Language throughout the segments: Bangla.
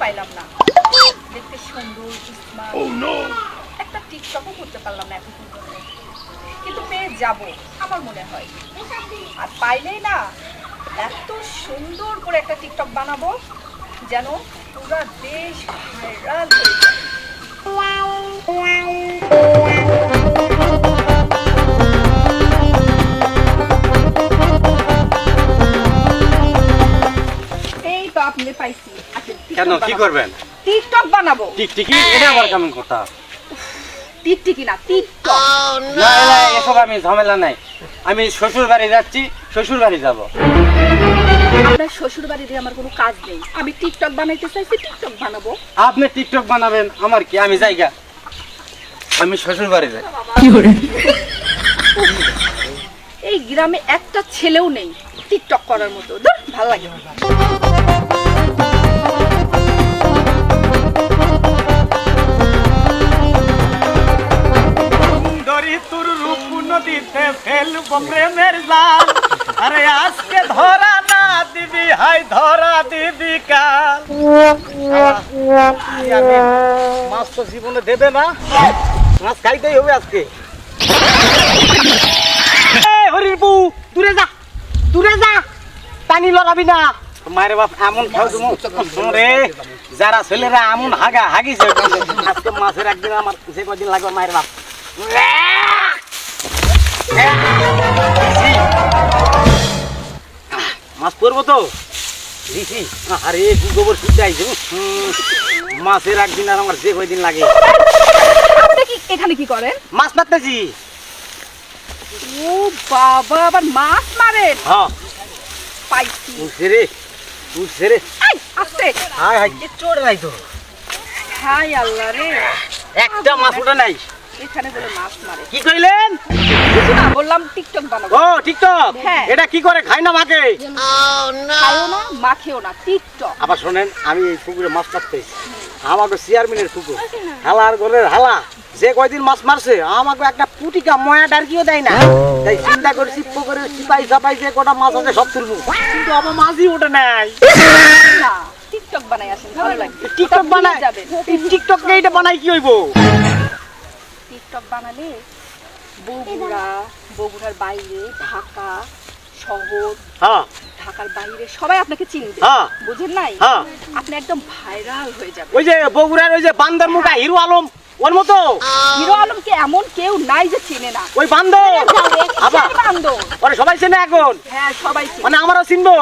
পাইলাম না। দেখতে সুন্দর oh, একটা টিকটকও করতে পারলাম না এত কিন্তু পেয়ে যাব আমার মনে হয়। আর পাইলেই না এত সুন্দর করে একটা টিকটক বানাবো যেন পুরো দেশ ভাইরাল তো আপনি পাইছি। কেন? কি করবেন? টিকটক বানাবো। টিকটিকি? এটা আবার কেমন কথা? টিকটিকি না টিকটক। না না এসব আমি ঝামেলা নাই। আমি শ্বশুর বাড়ি যাচ্ছি শ্বশুর বাড়ি যাব। আপনার শ্বশুর বাড়িতে আমার কোনো কাজ নেই। আমি টিকটক বানাইতে চাইছি টিকটক বানাবো। আপনি টিকটক বানাবেন আমার কি? আমি জায়গা। আমি শ্বশুর বাড়ি যাই। এই গ্রামে একটা ছেলেও নেই টিকটক করার মতো। ধুর, ভালো লাগে। ফেলব প্রেমের জাল। আরে আজকে ধরা না দিবি, হাই ধরা দিবি মাছ তো জীবনে দেবে না। মাছ খাইতেই হবে আজকে। হরির বউ, দূরে যা দূরে যা। পানি লগাবি না। মায়ের বাপ এমন খাও তুমি। রে, যারা ছেলেরা এমন হাগা হাগিছে। আজকে মাছের একদিন আমার যে কদিন লাগবে মায়ের বাপ। মাছ পড়ব তো? দিছি আরে কি গোবর শুদ্ধ আইছে মাছের একদিন আর আমার যে কয়দিন লাগে। আপনি কি এখানে কি করেন? মাছ মারতেছি। ও বাবা আবার মাছ মারেন? হ্যাঁ পাইছি। উঠছে রে উঠছে রে। আস্তে হাই হাই। চড়ে নাই তো। হাই আল্লাহ রে। একটা মাছ উঠে নাই। এখানে বলে মাছ মারে। কি কইলেন? কিছু না বললাম টিকটক বানাবো। ও টিকটক? হ্যাঁ। এটা কি করে খাই না মাকে? খায়ও না মাখেও না টিকটক। আবার শোনেন আমি এই পুকুরে মাছ মারতে আমাকে চেয়ারম্যানের পুকুর হালার ঘরের হালা। যে কয়দিন মাছ মারছে আমাকে একটা পুটিকা ময়া ডারকিও দেয় না। তাই চিন্তা করছি পুকুরে সিপাই সাপাই যে কটা মাছ আছে সব তুলবো। কিন্তু আবার মাছই ওঠে নাই। টিকটক বানাই আসেন ভালো লাগে। টিকটক টিকটক এইটা বানাই কি হইব? টিকটক বানালে বগুড়া বগুড়ার বাইরে ঢাকা শহর হ্যাঁ। ঢাকার বাইরে সবাই আপনাকে চিনবে। হ্যাঁ। বুঝেন নাই? হ্যাঁ। আপনি একদম ভাইরাল হয়ে যাবেন। ওই যে বগুড়ার ওই যে বান্দর মুখা হিরো আলম ওর মতো? হিরো আলমকে এমন কেউ নাই যে চিনে না। ওই বান্দর? আবার? বান্দর। ওরে সবাই চেনে এখন? হ্যাঁ সবাই চিনে। মানে আমারও চিনবো?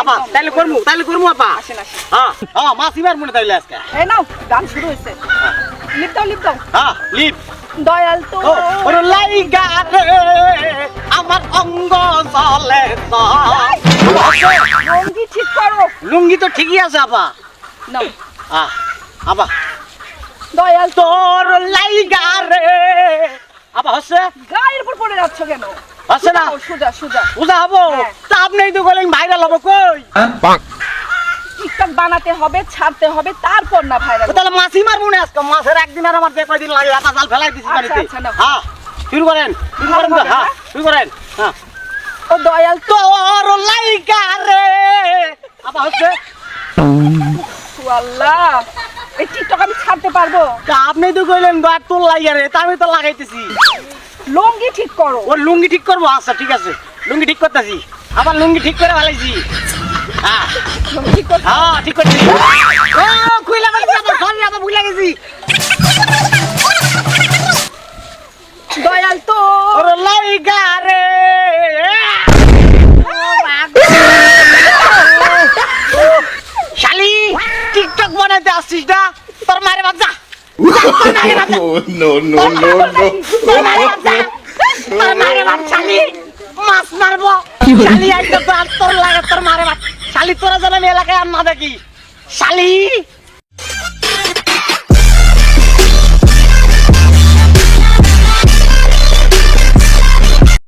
আপা একদম। তাইলে করব তাইলে করব আপা? আসেন আসেন। হ্যাঁ। হ্যাঁ মাছ মনে তাইলে আজকে। এই নাও গান শুরু হয়েছে। লিপ দাও লিপ দাও হ্যাঁ লিপ দয়াল তো ও ওরে লাইগা রে আমার অঙ্গ চলে রঙ্গি ঠিক করো। লুঙ্গি তো ঠিকই আছে আপা। নাও আহ আপা। দয়াল তো তোর লাইগা রে আপা হচ্ছে? গায়ের উপর পড়ে যাচ্ছ কেন? হচ্ছে না? সোজা সোজা বুঝা হব? হ্যাঁ। তা আপনি তো বলেন ভাইরাল হব কই? টিকটক বানাতে হবে ছাড়তে হবে তারপর না ভাইরাল তাহলে মাছই মারবো না আজকে? মাছের একদিন আর আমার যে কয়দিন লাগে আটা জাল ফেলাই দিছি আচ্ছা, বাড়িতে। আচ্ছা, হ্যাঁ শুরু করেন শুরু করেন হ্যাঁ হ্যাঁ? শুরু করেন হ্যাঁ। ও দয়াল তো তোর লাইগা রে। আপা হচ্ছে। আল্লাহ এই টিকটক আমি ছাড়তে পারব? তা আপনি তো কইলেন গাছ তোর লাইগা রে। তা আমি তো লাগাইতেছি। লুঙ্গি ঠিক করো। ওর লুঙ্গি ঠিক করব? আচ্ছা ঠিক আছে। লুঙ্গি ঠিক করতেছি। আবার লুঙ্গি ঠিক করে ভালাইছি হ্যাঁ ঠিক করো হ্যাঁ ঠিক করছি খুইলা ফেলছি আবার সরি আবার ভুলে গেছি দয়াল তো লাইগা রে শালি টিকটক বানাইতে আসছিস না মারে মারে মারে মাছ মারবো তোর লাগে তোর মারে বাচ্চা শালি তোরা যেন আমি এলাকায় আর না দেখি। শালি!